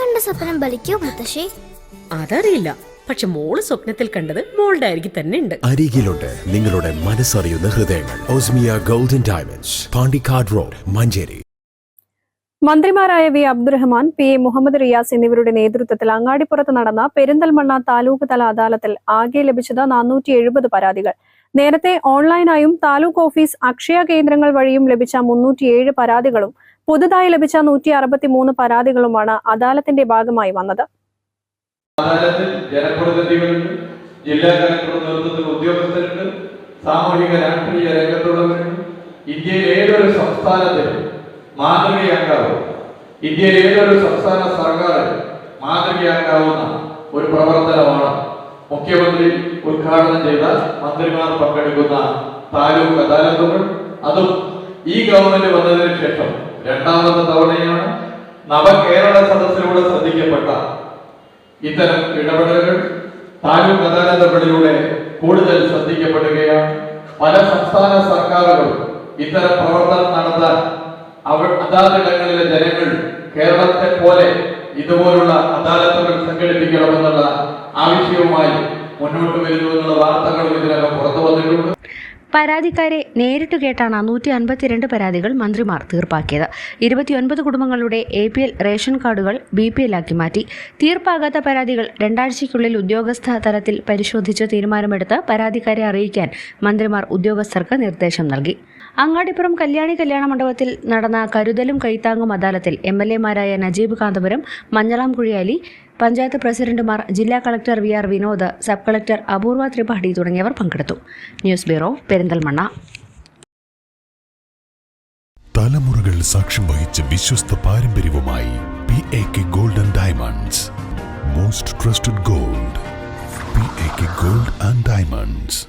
കണ്ട സ്വപ്നം ബലിക്കോ മുത്തശ്ശി? അതറിയില്ല. പക്ഷെ മോൾ സ്വപ്നത്തിൽ കണ്ടത് മോളുടെ അരികിൽ തന്നെ ഉണ്ട്. അരികിലുണ്ട് നിങ്ങളുടെ മനസ്സറിയുന്ന ഹൃദയങ്ങൾ. Osmiya golden diamonds Pandikkad road Manjeri. മന്ത്രിമാരായ V Abdurahman P A Muhammad Riyas എന്നിവരുടെ നേതൃത്വത്തിൽ അങ്ങാടിപ്പുറത്ത് നടന്ന പെരിന്തൽമണ്ണ താലൂക്ക് തല അദാലത്തിൽ ആകെ ലഭിച്ചത് നാനൂറ്റി എഴുപത് പരാതികൾ. നേരത്തെ ഓൺലൈനായും താലൂക്ക് ഓഫീസ് അക്ഷയ കേന്ദ്രങ്ങൾ വഴിയും ലഭിച്ച മുന്നൂറ്റിയേഴ് പരാതികളും പുതുതായി ലഭിച്ച നൂറ്റി അറുപത്തി മൂന്ന് പരാതികളുമാണ് അദാലത്തിന്റെ ഭാഗമായി വന്നത്. ജനപ്രതിനിധികളുണ്ട് ജില്ലാ കളക്ടറുടെ ഉദ്യോഗസ്ഥരുണ്ട് സാമൂഹിക രാഷ്ട്രീയ രംഗത്തുള്ളവരുണ്ട്. ഇന്ത്യയിലെ ഏതൊരു സംസ്ഥാനത്തിലും മാതൃകയാക്കാവും ഇന്ത്യയിലെ ഏതൊരു സംസ്ഥാന സർക്കാർ മാതൃകയാക്കാവുന്ന ഒരു പ്രവർത്തനമാണ് മുഖ്യമന്ത്രി ഉദ്ഘാടനം ചെയ്ത മന്ത്രിമാർ പങ്കെടുക്കുന്ന താലൂക്ക് അദാലത്തുകൾ. അതും ഈ ഗവൺമെന്റ് വന്നതിന് ശേഷം രണ്ടാമത്തെ തവണയാണ് നവകേരള സദസ്സിലൂടെ ശ്രദ്ധിക്കപ്പെട്ട ഇത്തരം ഇടപെടലുകൾ താലൂക്ക് അദാലത്തുകളിലൂടെ കൂടുതൽ ശ്രദ്ധിക്കപ്പെടുകയാണ്. പല സംസ്ഥാന സർക്കാരുകളും ഇത്തരം പ്രവർത്തനം നടത്താൻ അവ അതാതിടങ്ങളിലെ ജനങ്ങൾ കേരളത്തെ പോലെ ഇതുപോലുള്ള അദാലത്തുകൾ സംഘടിപ്പിക്കണമെന്നുള്ള ആവശ്യവുമായി മുന്നോട്ട് വരുന്നു എന്നുള്ള വാർത്തകളും ഇതിനകം പുറത്തു വന്നിട്ടുണ്ട് പരാതിക്കാരെ നേരിട്ട് കേട്ടാണ് നൂറ്റി അൻപത്തിരണ്ട് പരാതികൾ മന്ത്രിമാർ തീർപ്പാക്കിയത്. ഇരുപത്തിയൊൻപത് കുടുംബങ്ങളുടെ എ പി എൽ റേഷൻ കാർഡുകൾ ബി പി എല്ലാക്കി മാറ്റി. തീർപ്പാകാത്ത പരാതികൾ രണ്ടാഴ്ചയ്ക്കുള്ളിൽ ഉദ്യോഗസ്ഥ തലത്തിൽ പരിശോധിച്ച് തീരുമാനമെടുത്ത് പരാതിക്കാരെ അറിയിക്കാൻ മന്ത്രിമാർ ഉദ്യോഗസ്ഥർക്ക് നിർദ്ദേശം നൽകി. അങ്ങാടിപ്പുറം കല്യാണി കല്യാണ മണ്ഡപത്തിൽ നടന്ന കരുതലും കൈത്താങ്ങും അദാലത്തിൽ എം എൽ എമാരായ നജീബ് കാന്തപുരം മഞ്ഞളാം കുഴിയാലി പഞ്ചായത്ത് പ്രസിഡന്റുമാർ ജില്ലാ collector V R Vinod sub collector Apoorva Tripathi തുടങ്ങിയവർ പങ്കെടുത്തു. News bureau Perinthalmanna. തലമുറകൾ സാക്ഷ്യം വഹിച്ച വിശ്വസ്ത പാരമ്പര്യവുമായി P A K golden diamonds. Most trusted gold P A K gold and diamonds.